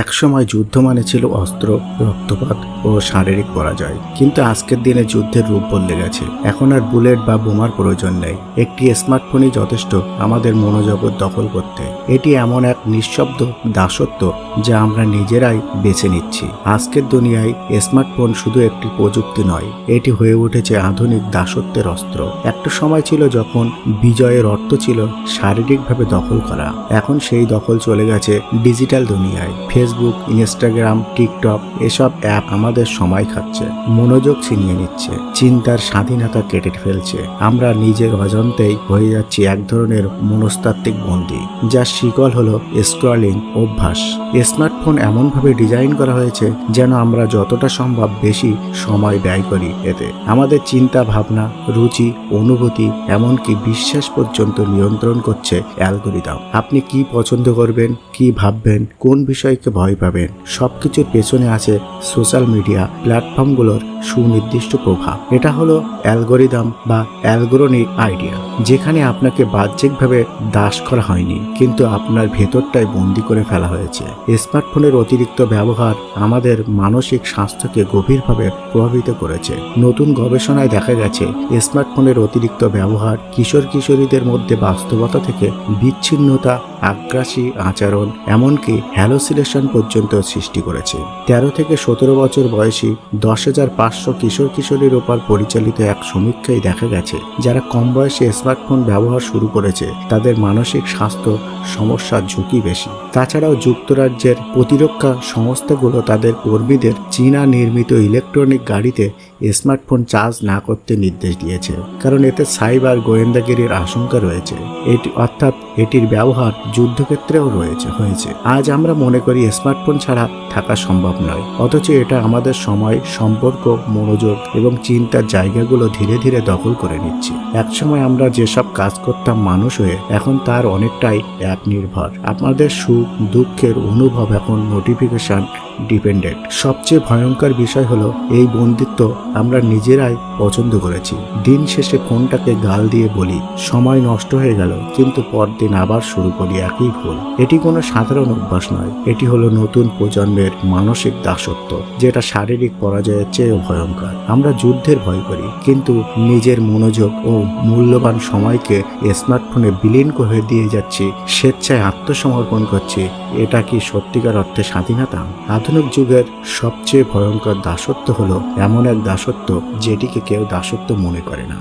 একসময় যুদ্ধ মানে ছিল অস্ত্র, রক্তপাত ও শারীরিক পরাজয়। কিন্তু আজকের দিনে যুদ্ধের রূপ বদলে গেছে। এখন আর বুলেট বা বোমার প্রয়োজন নেই। একটি স্মার্টফোনই যথেষ্ট আমাদের মনোজগৎ দখল করতে। এটি এমন এক নিঃশব্দ দাসত্ব যা আমরা নিজেরাই বেছে নিচ্ছি। আজকের দুনিয়ায় স্মার্টফোন শুধু একটি প্রযুক্তি নয়, এটি হয়ে উঠেছে আধুনিক দাসত্বের অস্ত্র। একটা সময় ছিল যখন বিজয়ের অর্থ ছিল শারীরিকভাবে দখল করা। এখন সেই দখল চলে গেছে ডিজিটাল দুনিয়ায়। ফেসবুক ইনস্টাগ্রাম টিকটক এসব অ্যাপ আমাদের সময় খাচ্ছে, মনোযোগ ছিনিয়ে নিচ্ছে, চিন্তার স্বাধীনতা কেটে ফেলছে। আমরা নিজের অজান্তেই হয়ে যাচ্ছি এক ধরনের মনস্তাত্ত্বিক বন্দী, যার শিকল হলো স্ক্রলিং অভ্যাস। স্মার্টফোন এমনভাবে ডিজাইন করা হয়েছে যেন আমরা যতটা সম্ভব বেশি সময় ব্যয় করি এতে। আমাদের চিন্তা, ভাবনা, রুচি, অনুভূতি, এমনকি বিশ্বাস পর্যন্ত নিয়ন্ত্রণ করছে অ্যালগোরিদম। আপনি কি পছন্দ করবেন, কি ভাববেন, কোন বিষয়কে ভয় পাবেন। সবকিছুর পেছনে আছে সোশ্যাল মিডিয়া প্ল্যাটফর্মগুলোর সুনির্দিষ্ট প্রভাব। এটা হলো অ্যালগোরিদম বা অ্যালগোরনিক আইডিয়া, যেখানে আপনাকে বাহ্যিকভাবে দাস করা হয়নি, কিন্তু আপনার ভেতরটাই বন্দি করে ফেলা হয়েছে। স্মার্টফোনের অতিরিক্ত ব্যবহার আমাদের মানসিক স্বাস্থ্যকে গভীরভাবে প্রভাবিত করেছে। নতুন গবেষণায় দেখা গেছে, স্মার্টফোনের অতিরিক্ত ব্যবহার কিশোর কিশোরীদের মধ্যে বাস্তবতা থেকে বিচ্ছিন্নতা, আগ্রাসী আচরণ, এমনকি হ্যালোসিলেশন পর্যন্ত সৃষ্টি করেছে। তেরো থেকে সতেরো বছর বয়সী দশ হাজার পাঁচশো কিশোর কিশোরীর ওপর পরিচালিত এক সমীক্ষায় দেখা গেছে, যারা কম বয়সে স্মার্টফোন ব্যবহার শুরু করেছে, তাদের মানসিক স্বাস্থ্য সমস্যার ঝুঁকি বেশি। তাছাড়াও যুক্তরাজ্যের প্রতিরক্ষা সংস্থাগুলো তাদের কর্মীদের চীনা নির্মিত ইলেকট্রনিক গাড়িতে স্মার্টফোন চার্জ না করতে নির্দেশ দিয়েছে, কারণ এতে সাইবার গোয়েন্দাগিরির আশঙ্কা রয়েছে। এটি অর্থাৎ এটির ব্যবহার যুদ্ধক্ষেত্রেও রয়েছে, হয়েছে। আজ আমরা মনে করি স্মার্টফোন ছাড়া থাকা সম্ভব নয়। অথচ এটা আমাদের সময়, সম্পর্ক, মনোযোগ এবং চিন্তার জায়গাগুলো ধীরে ধীরে দখল করে নিচ্ছে। একসময় আমরা যেসব কাজ করতাম মানুষ হয়ে, এখন তার অনেকটাই অ্যাপ নির্ভর আপনাদের সুখ, দুঃখের অনুভব এখন নোটিফিকেশন ডিপেন্ডেন্ট সবচেয়ে ভয়ঙ্কর বিষয় হলো, এই বন্দিত্ব আমরা নিজেরাই পছন্দ করেছি। দিন শেষে ফোনটাকে গাল দিয়ে বলি, সময় নষ্ট হয়ে গেল, কিন্তু পরদিন আবার শুরু করি, একই ভুল। এটি কোনো সাধারণ অভ্যাস নয়। এটি হলো নতুন প্রজন্মের মানসিক দাসত্ব, যেটা শারীরিক পরাজয়ের চেয়েও ভয়ঙ্কর। আমরা যুদ্ধের ভয় করি, কিন্তু নিজের মনোযোগ ও মূল্যবান সময়কে স্মার্টফোনে বিলীন করে দিয়ে যাচ্ছি, স্বেচ্ছায় আত্মসমর্পণ করছি, এটা কি সত্যিকার অর্থে স্বাধীনতা? আধুনিক যুগের সবচেয়ে ভয়ঙ্কর দাসত্ব হলো এমন এক দাসত্ব যেটিকে কেউ দাসত্ব মনে করে না।